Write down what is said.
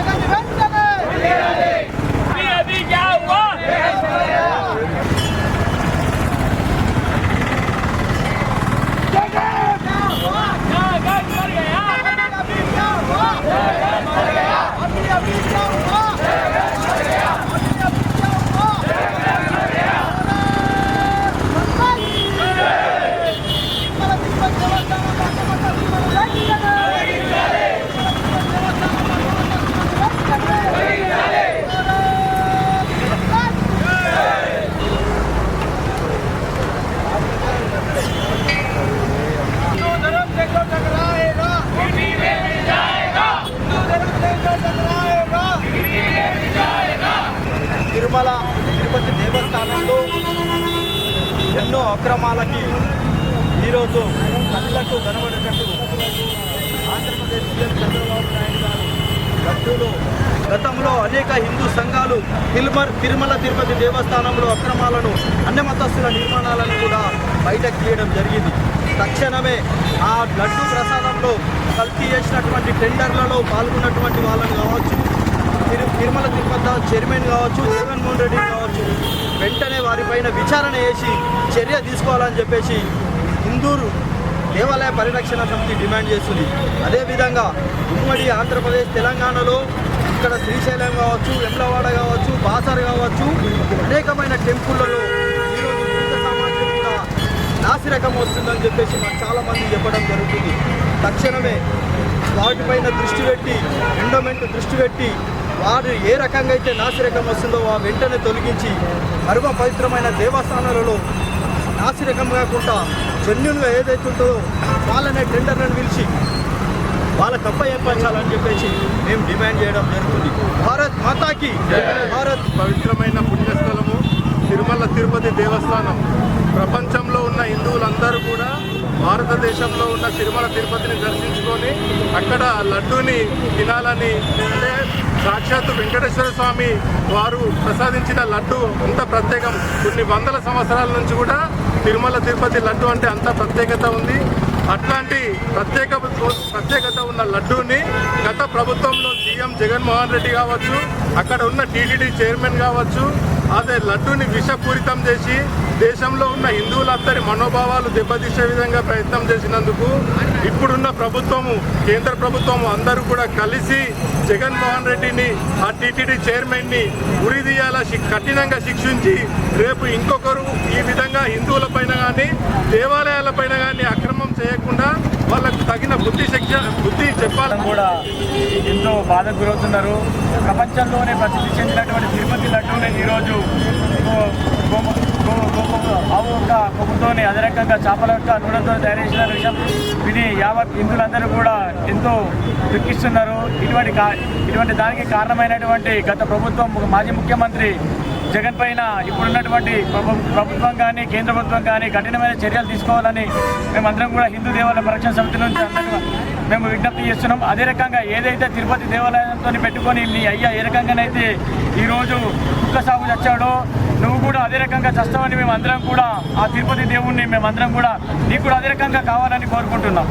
దెబ్బతీసినటువంటి జగన్ని తిరుమల తిరుపతి దేవస్థానంలో ఎన్నో అక్రమాలకి ఈరోజు కళ్ళకు కనబడేటట్టు ఆంధ్రప్రదేశ్ సీఎం చంద్రబాబు నాయుడు గారు లడ్డూలో గతంలో అనేక హిందూ సంఘాలు తిరుమల తిరుమల తిరుపతి దేవస్థానంలో అక్రమాలను అన్నమతస్తుల నిర్మాణాలను కూడా బయటకు తీయడం జరిగింది. తక్షణమే ఆ లడ్డు ప్రసాదంలో కల్తీ చేసినటువంటి టెండర్లలో పాల్గొన్నటువంటి వాళ్ళని కావచ్చు తిరు తిరుమల తిరుపతి చైర్మన్ కావచ్చు జగన్మోహన్ రెడ్డి కావచ్చు వెంటనే వారిపైన విచారణ చేసి చర్య తీసుకోవాలని చెప్పేసి హిందూరు దేవాలయ పరిరక్షణ సమితి డిమాండ్ చేస్తుంది. అదేవిధంగా ఉమ్మడి ఆంధ్రప్రదేశ్ తెలంగాణలో ఇక్కడ శ్రీశైలం కావచ్చు వెమ్లవాడ కావచ్చు బాసర్ కావచ్చు అనేకమైన టెంపుల్లలో ఈరోజు కూడా నాసిరకం వస్తుందని చెప్పేసి మాకు చాలామంది చెప్పడం జరుగుతుంది. తక్షణమే వాటిపైన దృష్టి పెట్టి ఎండోమెంట్ దృష్టి పెట్టి వారు ఏ రకంగా అయితే నాసిరకం వస్తుందో ఆ వెంటనే తొలగించి మరుగ పవిత్రమైన దేవస్థానాలలో నాసిరకం కాకుండా జన్యున్గా ఏదైతే ఉంటుందో వాళ్ళనే టెండర్లను పిలిచి వాళ్ళ తప్ప ఏర్పరచాలని చెప్పేసి మేము డిమాండ్ చేయడం జరుగుతుంది. భారత్ మాతాకి భారత్ పవిత్రమైన పుణ్యస్థలము తిరుమల తిరుపతి దేవస్థానం. ప్రపంచంలో ఉన్న హిందువులందరూ కూడా భారతదేశంలో ఉన్న తిరుమల తిరుపతిని దర్శించుకొని అక్కడ లడ్డూని తినాలని సాక్షాత్ సాక్షాత్తు వెంకటేశ్వర స్వామి వారు ప్రసాదించిన లడ్డు అంత ప్రత్యేకం. కొన్ని వందల సంవత్సరాల నుంచి కూడా తిరుమల తిరుపతి లడ్డు అంటే అంత ప్రత్యేకత ఉంది. అట్లాంటి ప్రత్యేక ప్రత్యేకత ఉన్న లడ్డూని గత ప్రభుత్వంలో సీఎం జగన్మోహన్ రెడ్డి కావచ్చు అక్కడ ఉన్న టీటీడీ చైర్మన్ కావచ్చు అదే లడ్డూని విషపూరితం చేసి దేశంలో ఉన్న హిందువులందరి మనోభావాలు దెబ్బతీసే విధంగా ప్రయత్నం చేసినందుకు ఇప్పుడున్న ప్రభుత్వము కేంద్ర ప్రభుత్వము అందరూ కూడా కలిసి జగన్మోహన్ రెడ్డిని ఆ టీటీడీ చైర్మన్ని ఉరిదీయాలా కఠినంగా శిక్షించి రేపు ఇంకొకరు ఈ విధంగా హిందువులపైన కానీ దేవాలయాలపైన కానీ దేవాలయాల పైన కానీ తగిన బుద్ధి శక్తి బుద్ధి చెప్పాలని కూడా ఎంతో బాధకు గురవుతున్నారు. ప్రపంచంలోనే ప్రసిద్ధి చెందినటువంటి తిరుపతి లడ్డూని ఈరోజు ఆవు యొక్క కొమ్ముతోని అదే రకంగా చేపల యొక్క నూనెతో తయారు చేసిన విషయం. విని యావత్ హిందువులందరూ కూడా ఎంతో దుఃఖిస్తున్నారు. ఇటువంటి కా- ఇటువంటి దానికి కారణమైనటువంటి గత ప్రభుత్వం మాజీ ముఖ్యమంత్రి జగన్ పైన ఇప్పుడున్నటువంటి ప్రభుత్వం కానీ కేంద్ర ప్రభుత్వం కానీ కఠినమైన చర్యలు తీసుకోవాలని మేమందరం కూడా హిందూ దేవాలయ పరిరక్షణ సమితి నుంచి అందరూ మేము విజ్ఞప్తి చేస్తున్నాం. అదే రకంగా ఏదైతే తిరుపతి దేవాలయంతో పెట్టుకొని నీ అయ్యా ఏ రకంగానైతే ఈరోజు కుక్క సాగు చచ్చాడో నువ్వు కూడా అదే రకంగా చస్తావని మేము అందరం కూడా ఆ తిరుపతి దేవుణ్ణి మేమందరం కూడా నీకు కూడా అదే రకంగా కావాలని కోరుకుంటున్నాం.